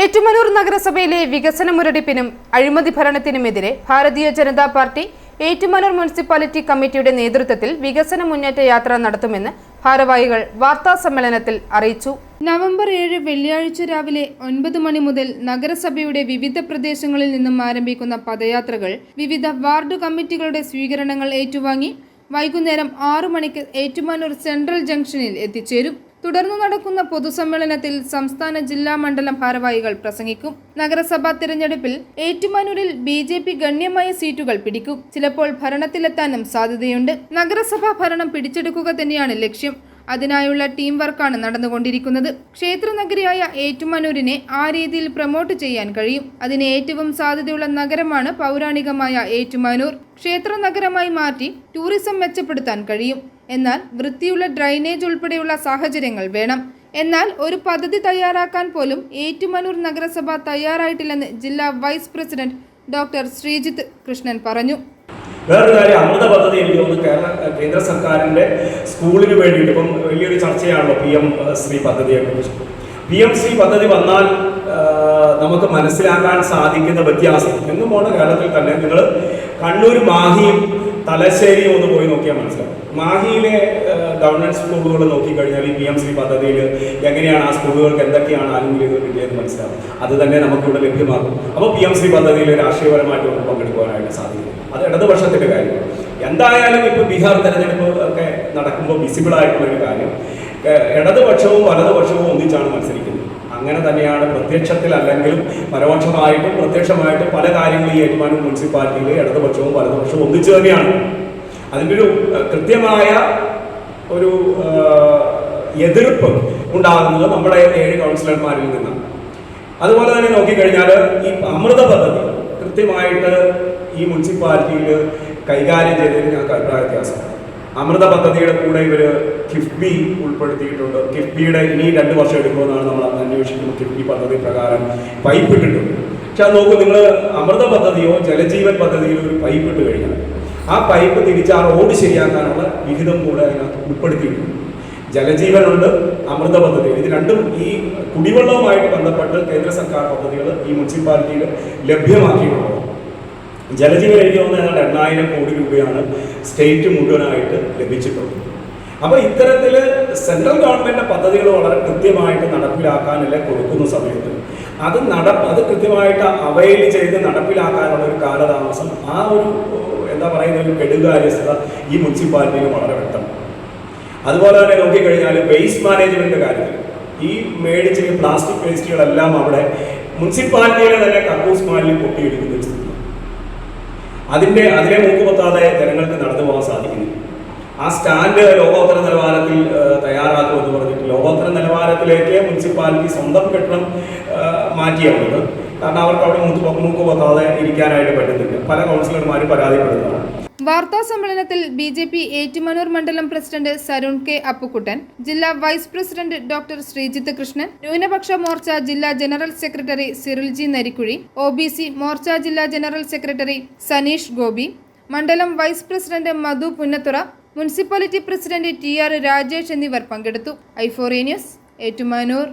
ഏറ്റുമാനൂർ നഗരസഭയിലെ വികസന മുരടിപ്പിനും അഴിമതി ഭരണത്തിനുമെതിരെ ഭാരതീയ ജനതാ പാർട്ടി ഏറ്റുമാനൂർ മുനിസിപ്പാലിറ്റി കമ്മിറ്റിയുടെ നേതൃത്വത്തിൽ വികസന മുന്നേറ്റ യാത്ര നടത്തുമെന്ന് ഭാരവാഹികൾ വാർത്താ സമ്മേളനത്തിൽ അറിയിച്ചു. നവംബർ ഏഴ് വെള്ളിയാഴ്ച രാവിലെ ഒൻപത് മണി മുതൽ നഗരസഭയുടെ വിവിധ പ്രദേശങ്ങളിൽ നിന്നും ആരംഭിക്കുന്ന പദയാത്രകൾ വിവിധ വാർഡ് കമ്മിറ്റികളുടെ സ്വീകരണങ്ങൾ ഏറ്റുവാങ്ങി വൈകുന്നേരം ആറു മണിക്ക് ഏറ്റുമാനൂർ സെൻട്രൽ ജംഗ്ഷനിൽ എത്തിച്ചേരും. തുടർന്ന് നടക്കുന്ന പൊതുസമ്മേളനത്തിൽ സംസ്ഥാന ജില്ലാ മണ്ഡലം ഭാരവാഹികൾ പ്രസംഗിക്കും. നഗരസഭാ തിരഞ്ഞെടുപ്പിൽ ഏറ്റുമാനൂരിൽ ബി ജെ പി ഗണ്യമായ സീറ്റുകൾ പിടിക്കും. ചിലപ്പോൾ ഭരണത്തിലെത്താനും സാധ്യതയുണ്ട്. നഗരസഭാ ഭരണം പിടിച്ചെടുക്കുക തന്നെയാണ് ലക്ഷ്യം. അതിനായുള്ള ടീം വർക്കാണ് നടന്നുകൊണ്ടിരിക്കുന്നത്. ക്ഷേത്രനഗരിയായ ഏറ്റുമാനൂരിനെ ആ രീതിയിൽ പ്രൊമോട്ട് ചെയ്യാൻ കഴിയും. അതിന് ഏറ്റവും സാധ്യതയുള്ള നഗരമാണ് പൗരാണികമായ ഏറ്റുമാനൂർ. ക്ഷേത്ര നഗരമായി മാറ്റി ടൂറിസം മെച്ചപ്പെടുത്താൻ കഴിയും. എന്നാൽ വൃത്തിയുള്ള ഡ്രൈനേജ് ഉൾപ്പെടെയുള്ള സാഹചര്യങ്ങൾ വേണം. എന്നാൽ ഒരു പദ്ധതി തയ്യാറാക്കാൻ പോലും ഏറ്റുമനൂർ നഗരസഭ തയ്യാറായിട്ടില്ലെന്ന് ജില്ലാ vice president doctor Sreejith Krishnan പറഞ്ഞു. വേറൊരു കാര്യം അമൃത പദ്ധതി എനിക്ക് തോന്നുന്നു കേരള കേന്ദ്ര സർക്കാരിന്റെ സ്കൂളിന് വേണ്ടിയിട്ട് ഇപ്പം വലിയൊരു ചർച്ചയാണല്ലോ പി എം ശ്രീ പദ്ധതിയെ കുറിച്ച്. പി എം ശ്രീ പദ്ധതി വന്നാൽ നമുക്ക് മനസ്സിലാക്കാൻ സാധിക്കുന്ന വ്യത്യാസം. എന്നും പോണ കേരളത്തിൽ തന്നെ നിങ്ങൾ കണ്ണൂർ മാഹിയും തലശ്ശേരിയും ഒന്ന് പോയി നോക്കിയാൽ മനസ്സിലാവും. മാഹിയിലെ ഗവൺമെന്റ് സ്കൂളുകൾ നോക്കിക്കഴിഞ്ഞാൽ ഈ പി എം ശ്രീ പദ്ധതിയിൽ എങ്ങനെയാണ് ആ സ്കൂളുകൾക്ക് എന്തൊക്കെയാണ് ആനുകൂല്യങ്ങൾ കിട്ടിയതെന്ന് മനസ്സിലാവും. അത് തന്നെ നമുക്കിവിടെ ലഭ്യമാകും. അപ്പോൾ പി എം ശ്രീ പദ്ധതിയിൽ രാഷ്ട്രീയപരമായിട്ട് നമുക്ക് പങ്കെടുക്കുവാനായിട്ട് സാധിക്കും. അത് ഇടതുപക്ഷത്തിന്റെ കാര്യമാണ് എന്തായാലും ഇപ്പോൾ ബീഹാർ തെരഞ്ഞെടുപ്പ് ഒക്കെ നടക്കുമ്പോൾ വിസിബിൾ ആയിട്ടുള്ള ഒരു കാര്യം ഇടതുപക്ഷവും വലതുപക്ഷവും ഒന്നിച്ചാണ് മത്സരിക്കുന്നത്. അങ്ങനെ തന്നെയാണ് പ്രത്യക്ഷത്തിൽ അല്ലെങ്കിലും പരോക്ഷമായിട്ടും പ്രത്യക്ഷമായിട്ടും പല കാര്യങ്ങളും ഈ ഏറ്റുമാനൂർ മുനിസിപ്പാലിറ്റിയിൽ ഇടതുപക്ഷവും വലതുപക്ഷവും ഒന്നിച്ചു തന്നെയാണ്. അതിന്റെ ഒരു കൃത്യമായ ഒരു എതിർപ്പ് ഉണ്ടാകുന്നത് നമ്മുടെ ഏഴ് കൗൺസിലർമാരിൽ നിന്നാണ്. അതുപോലെ തന്നെ നോക്കിക്കഴിഞ്ഞാൽ ഈ അമൃത പദ്ധതി കൃത്യമായിട്ട് ഈ മുനിസിപ്പാലിറ്റിയിൽ കൈകാര്യം ചെയ്തതിന് ഞങ്ങൾക്ക് അഭിപ്രായ വ്യത്യാസമാണ് അമൃത പദ്ധതിയുടെ കൂടെ ഇവർ കിഫ്ബി ഉൾപ്പെടുത്തിയിട്ടുണ്ട്. കിഫ്ബിയുടെ ഇനി രണ്ട് വർഷം എടുക്കുമെന്നാണ് നമ്മൾ അന്വേഷിക്കുന്നത് കിഫ്ബി പദ്ധതി പ്രകാരം പൈപ്പ് ഇട്ടിട്ടുണ്ട്. പക്ഷെ അത് നോക്കൂ നിങ്ങൾ അമൃത പദ്ധതിയോ ജലജീവൻ പദ്ധതിയിലോ ഒരു പൈപ്പ് ഇട്ട് കഴിഞ്ഞാൽ ആ പൈപ്പ് തിരിച്ച് ആ റോഡ് ശരിയാക്കാനുള്ള വിഹിതം കൂടെ അതിനകത്ത് ഉൾപ്പെടുത്തിയിട്ടുണ്ട്. ജലജീവനുണ്ട് അമൃത പദ്ധതി. ഇത് രണ്ടും ഈ കുടിവെള്ളവുമായിട്ട് ബന്ധപ്പെട്ട് കേന്ദ്ര സർക്കാർ പദ്ധതികൾ ഈ മുനിസിപ്പാലിറ്റിയിൽ ലഭ്യമാക്കിയിട്ടുള്ളത് ജലജീവൻ എനിക്ക് തോന്നുന്നത് കോടി രൂപയാണ് സ്റ്റേറ്റ് മുഴുവനായിട്ട് ലഭിച്ചിട്ടുള്ളത്. അപ്പോൾ ഇത്തരത്തിൽ സെൻട്രൽ ഗവൺമെന്റ് പദ്ധതികൾ വളരെ കൃത്യമായിട്ട് നടപ്പിലാക്കാനല്ല കൊടുക്കുന്ന സമയത്ത് അത് നട അത് കൃത്യമായിട്ട് അവൈൽ ചെയ്ത് നടപ്പിലാക്കാനുള്ള ഒരു കാലതാമസം ആ ഒരു എന്താ പറയുന്ന ഒരു കെടുകാര്യസ്ഥത ഈ മുനിസിപ്പാലിറ്റിയിൽ വളരെ വ്യക്തമാണ്. അതുപോലെ തന്നെ നോക്കിക്കഴിഞ്ഞാൽ വേസ്റ്റ് മാനേജ്മെന്റ് കാര്യത്തിൽ ഈ മേടിച്ച പ്ലാസ്റ്റിക് വേസ്റ്റുകളെല്ലാം അവിടെ മുനിസിപ്പാലിറ്റിയിലെ തന്നെ കക്കൂസ് മാലിൽ പൊട്ടിയെടുക്കുന്ന ഒരു സ്ഥിതി. അതിന്റെ അതിനെ മൂക്കപൊത്താതെ ജനങ്ങൾക്ക് നടന്നു പോകാൻ സാധിക്കുന്നു. ആ സ്റ്റാൻഡ് ലോകോത്തര നിലവാരത്തിൽ തയ്യാറാക്കുമെന്ന് പറഞ്ഞിട്ട് ലോകോത്തര നിലവാരത്തിലേക്ക് മുനിസിപ്പാലിറ്റി സ്വന്തം കെട്ടിടം മാറ്റിയാവുന്നത് കാരണം അവർക്ക് അവിടെ മൂക്ക് മൂക്ക് പൊത്താതെ ഇരിക്കാനായിട്ട് പറ്റുന്നില്ല. പല കൗൺസിലർമാരും പരാതിപ്പെടുന്നതാണ്. വാർത്താ സമ്മേളനത്തിൽ ബി ജെ പി ഏറ്റുമാനൂർ മണ്ഡലം പ്രസിഡന്റ് സരുൺ കെ അപ്പുക്കുട്ടൻ ജില്ലാ vice president doctor Sreejith Krishnan ന്യൂനപക്ഷ മോർച്ച ജില്ലാ general secretary Cyrilji Narikuzhi O B C Morcha ജില്ലാ ജനറൽ സെക്രട്ടറി സനീഷ് ഗോപി മണ്ഡലം vice president Madhu Punnathura municipality president T R Rajesh എന്നിവർ പങ്കെടുത്തു. ഐഫോറിയ ന്യൂസ് ഏറ്റുമാനൂർ.